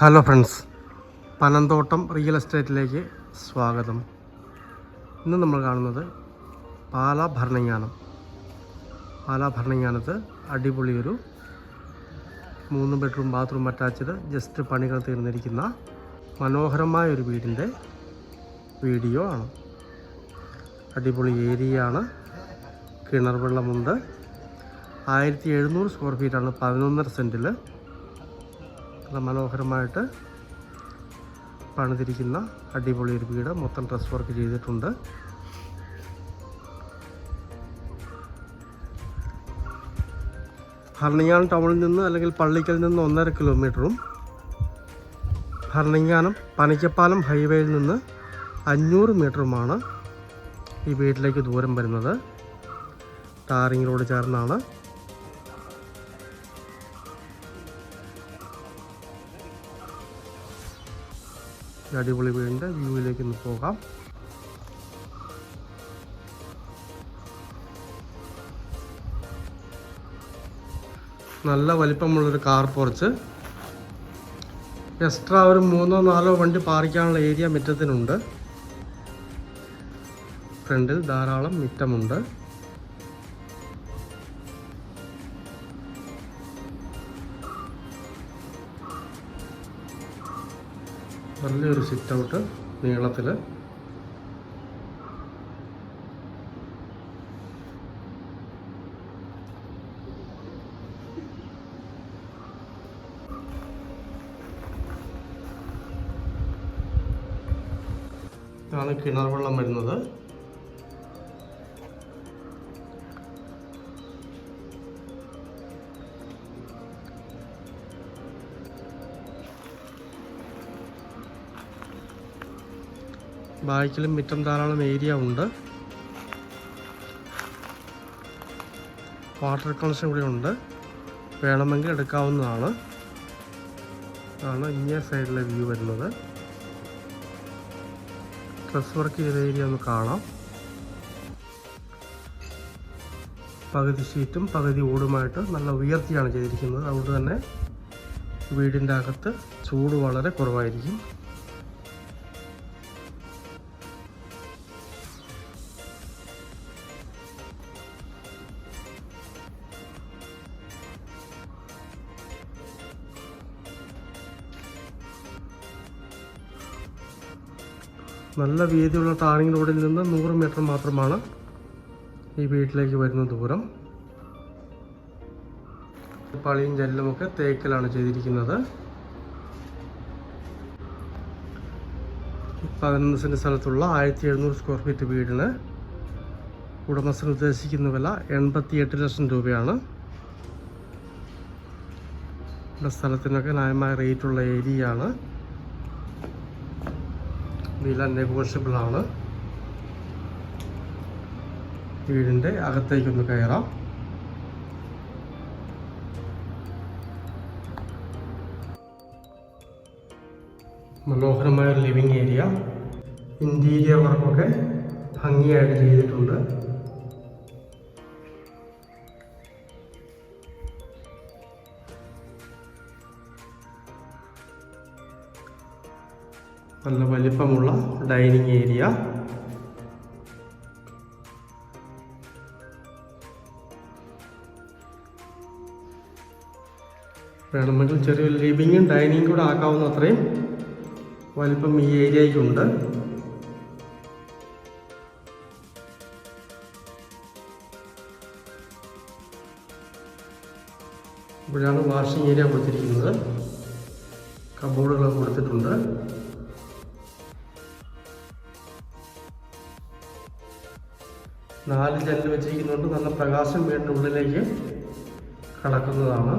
Hello friends Panamthottam real എസ്റ്റേറ്റിലേക്ക് സ്വാഗതം. ഇന്ന് നമ്മൾ കാണുന്നത് പാല ഭരണങ്ങാനം. പാല ഭരണങ്ങാനത്ത് അടിപൊളിയൊരു മൂന്ന് ബെഡ്റൂം ബാത്റൂം അറ്റാച്ച്ഡ് ജസ്റ്റ് പണികൾ തീർന്നിരിക്കുന്ന മനോഹരമായ ഒരു വീടിന്റെ വീഡിയോ ആണ്. അടിപൊളി ഏരിയയാണ് കിണർ വെള്ളമുണ്ട്. ആയിരത്തി എഴുന്നൂറ് സ്ക്വയർ ഫീറ്റാണ് പതിനൊന്നര സെന്റിൽ നല്ല മനോഹരമായിട്ട് പണിതിരിക്കുന്ന അടിപൊളി ഒരു വീട് മൊത്തം ഡ്രസ് വർക്ക് ചെയ്തിട്ടുണ്ട്. ഭരണിങ്ങാനം ടൗണിൽ നിന്ന് അല്ലെങ്കിൽ പള്ളിക്കൽ നിന്ന് ഒന്നര കിലോമീറ്ററും ഭരണിങ്ങാനം പനയ്ക്കപ്പാലം ഹൈവേയിൽ നിന്ന് അഞ്ഞൂറ് മീറ്ററുമാണ് ഈ വീട്ടിലേക്ക് ദൂരം വരുന്നത്. ടാറിംഗ് റോഡ് ചേർന്നാണ് അടിപൊളി വീടിന്റെ വ്യൂവിലേക്ക് ഒന്ന് പോകാം. നല്ല വലിപ്പമുള്ളൊരു കാർ പോർച്ച്. എക്സ്ട്രാ ഒരു മൂന്നോ നാലോ വണ്ടി പാർക്കാനുള്ള ഏരിയ മുറ്റത്തിനുണ്ട്. ഫ്രണ്ടിൽ ധാരാളം മുറ്റമുണ്ട്. നല്ലൊരു സിറ്റ് ഔട്ട് നീളത്തിൽ. ഇതാണ് കിണർ വെള്ളം വരുന്നത്. ബാക്കിലും മിറ്റം ധാരാളം ഏരിയ ഉണ്ട്. വാട്ടർ കണക്ഷൻ ഇവിടെ ഉണ്ട്. വേണമെങ്കിൽ എടുക്കാവുന്നതാണ്. ആണ് ഇങ്ങേ സൈഡിലെ വ്യൂ വരുന്നത്. ഡ്രസ് വർക്ക് ചെയ്ത ഏരിയ ഒന്ന് കാണാം. പകുതി ഷീറ്റും പകുതി ഓടുമായിട്ട് നല്ല ഉയർത്തിയാണ് ചെയ്തിരിക്കുന്നത്. അതുകൊണ്ട് തന്നെ വീടിന്റെ അകത്ത് ചൂട് വളരെ കുറവായിരിക്കും. നല്ല വീതിയുള്ള ടാറിംഗ് റോഡിൽ നിന്ന് നൂറ് മീറ്റർ മാത്രമാണ് ഈ വീട്ടിലേക്ക് വരുന്ന ദൂരം. പളിയും ജല്ലുമൊക്കെ തേക്കിലാണ് ചെയ്തിരിക്കുന്നത്. പതിനൊന്ന് സെന്റ് സ്ഥലത്തുള്ള ആയിരത്തി എഴുന്നൂറ് സ്ക്വയർ ഫീറ്റ് വീടിന് ഉടമസ്ഥൻ ഉദ്ദേശിക്കുന്ന വില എൺപത്തി എട്ട് ലക്ഷം രൂപയാണ്. ഇവിടെ സ്ഥലത്തിനൊക്കെ ന്യായമായ റേറ്റുള്ള ഏരിയ ആണ് വില നെഗോഷ്യബിൾ ആണ് വീടിന്റെ അകത്തേക്കൊന്ന് കയറാം. മനോഹരമായ ഒരു ലിവിങ് ഏരിയ. ഇന്റീരിയർ വർക്കൊക്കെ ഭംഗിയായിട്ട് ചെയ്തിട്ടുണ്ട്. നല്ല വലിപ്പമുള്ള ഡൈനിങ് ഏരിയ. വേണമെങ്കിൽ ചെറിയൊരു ലിവിങ്ങും ഡൈനിങ് കൂടെ ആക്കാവുന്ന അത്രയും വലിപ്പം ഈ ഏരിയയ്ക്കുണ്ട്. ഇവിടെയാണ് വാഷിംഗ് ഏരിയ കൊടുത്തിരിക്കുന്നത്. കബോർഡുകൾ കൊടുത്തിട്ടുണ്ട്. നാല് ജനൽ വെച്ചിരിക്കുന്നതുകൊണ്ട് നല്ല പ്രകാശം വീടിന്റെ ഉള്ളിലേക്ക് കടക്കുന്നതാണ്.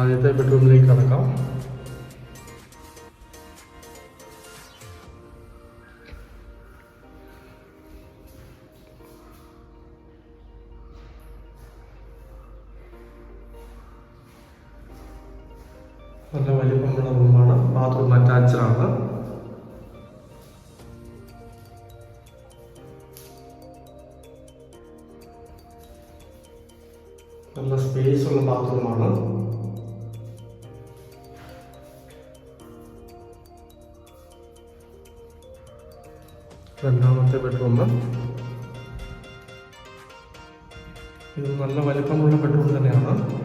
ആദ്യത്തെ ബെഡ്റൂമിലേക്ക് കടക്കാം. നല്ല വലിപ്പമുള്ള റൂമാണ്. ബാത്റൂം അറ്റാച്ച്ഡാണ് നല്ല സ്പേസ് ഉള്ള ബാത്റൂമാണ് രണ്ടാമത്തെ ബെഡ്റൂം ഇത് നല്ല വലിപ്പമുള്ള ബെഡ്റൂം തന്നെയാണ്.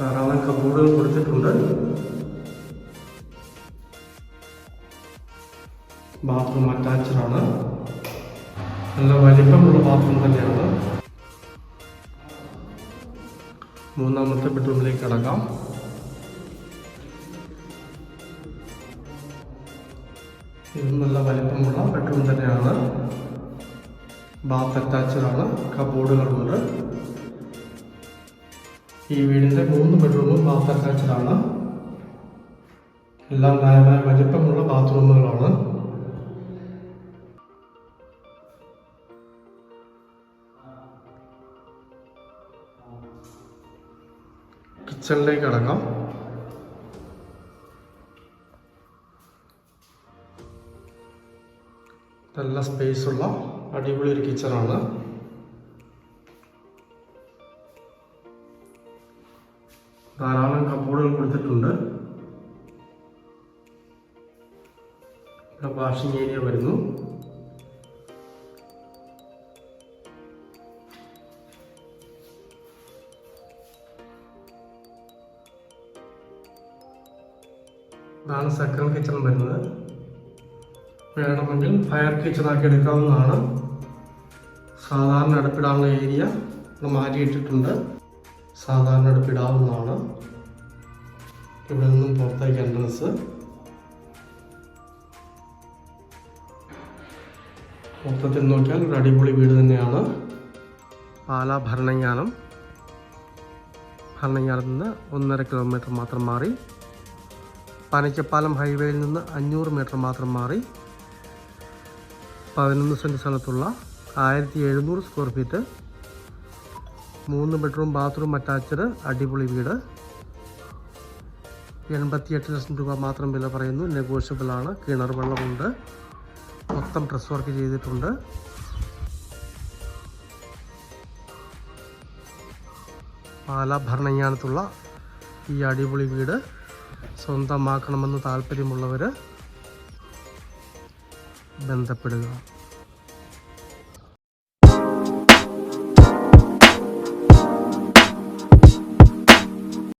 ധാരാളം കബോർഡുകൾ കൊടുത്തിട്ടുണ്ട്. ബാത്റൂം അറ്റാച്ച്ഡ് ആണ്. നല്ല വലിപ്പമുള്ള ബാത്റൂം തന്നെയാണ്. മൂന്നാമത്തെ ബെഡ്റൂമിലേക്ക് കടക്കാം. ഇതും നല്ല വലിപ്പമുള്ള ബെഡ്റൂം തന്നെയാണ്. ബാത്ത് അറ്റാച്ച്ഡ് ആണ്. കബോർഡുകളുണ്ട് ഈ വീടിന്റെ മൂന്ന് ബെഡ്റൂമും ബാത്ത് അറ്റാച്ച്ഡ് ആണ് എല്ലാം ന്യായമായ വലിപ്പമുള്ള ബാത്റൂമുകളാണ്. കിച്ചണിലേക്ക് അടങ്ങാം നല്ല സ്പേസ് ഉള്ള അടിപൊളി ഒരു കിച്ചണാണ് ധാരാളം കബോർഡുകൾ കൊടുത്തിട്ടുണ്ട്. വാഷിംഗ് ഏരിയ വരുന്നു. ഇതാണ് സെക്കൻഡ് കിച്ചൺ വരുന്നത്. വേണമെങ്കിൽ ഫയർ കിച്ചൺ ആക്കി എടുക്കാവുന്നതാണ്. സാധാരണ അടുപ്പിടാനുള്ള ഏരിയ മാറ്റിയിട്ടിട്ടുണ്ട്. സാധാരണ എടുപ്പിടാവുന്നതാണ്. ഇവിടെ നിന്നും പുറത്തേക്ക് എൻട്രൻസ് മൊത്തത്തിൽ നോക്കിയാൽ ഒരു അടിപൊളി വീട് തന്നെയാണ്. പാലാ ഭരണങ്ങാനം ഭരണങ്ങാനത്ത് നിന്ന് ഒന്നര കിലോമീറ്റർ മാത്രം മാറി. പനച്ചപ്പാലം ഹൈവേയിൽ നിന്ന് അഞ്ഞൂറ് മീറ്റർ മാത്രം മാറി. പതിനൊന്ന് സെന്റ് സ്ഥലത്തുള്ള ആയിരത്തി എഴുന്നൂറ് സ്ക്വയർ ഫീറ്റ് മൂന്ന് ബെഡ്റൂം ബാത്റൂം അറ്റാച്ച്ഡ് അടിപൊളി വീട്. എൺപത്തിയെട്ട് ലക്ഷം രൂപ മാത്രം വില പറയുന്നു. നെഗോഷ്യബിൾ ആണ്. കിണർ വെള്ളമുണ്ട്. മൊത്തം ഡ്രസ് വർക്ക് ചെയ്തിട്ടുണ്ട്. പാല ഭരണങ്ങാനത്തുള്ള ഈ അടിപൊളി വീട്. സ്വന്തമാക്കണമെന്ന് താല്പര്യമുള്ളവർ ബന്ധപ്പെടുക.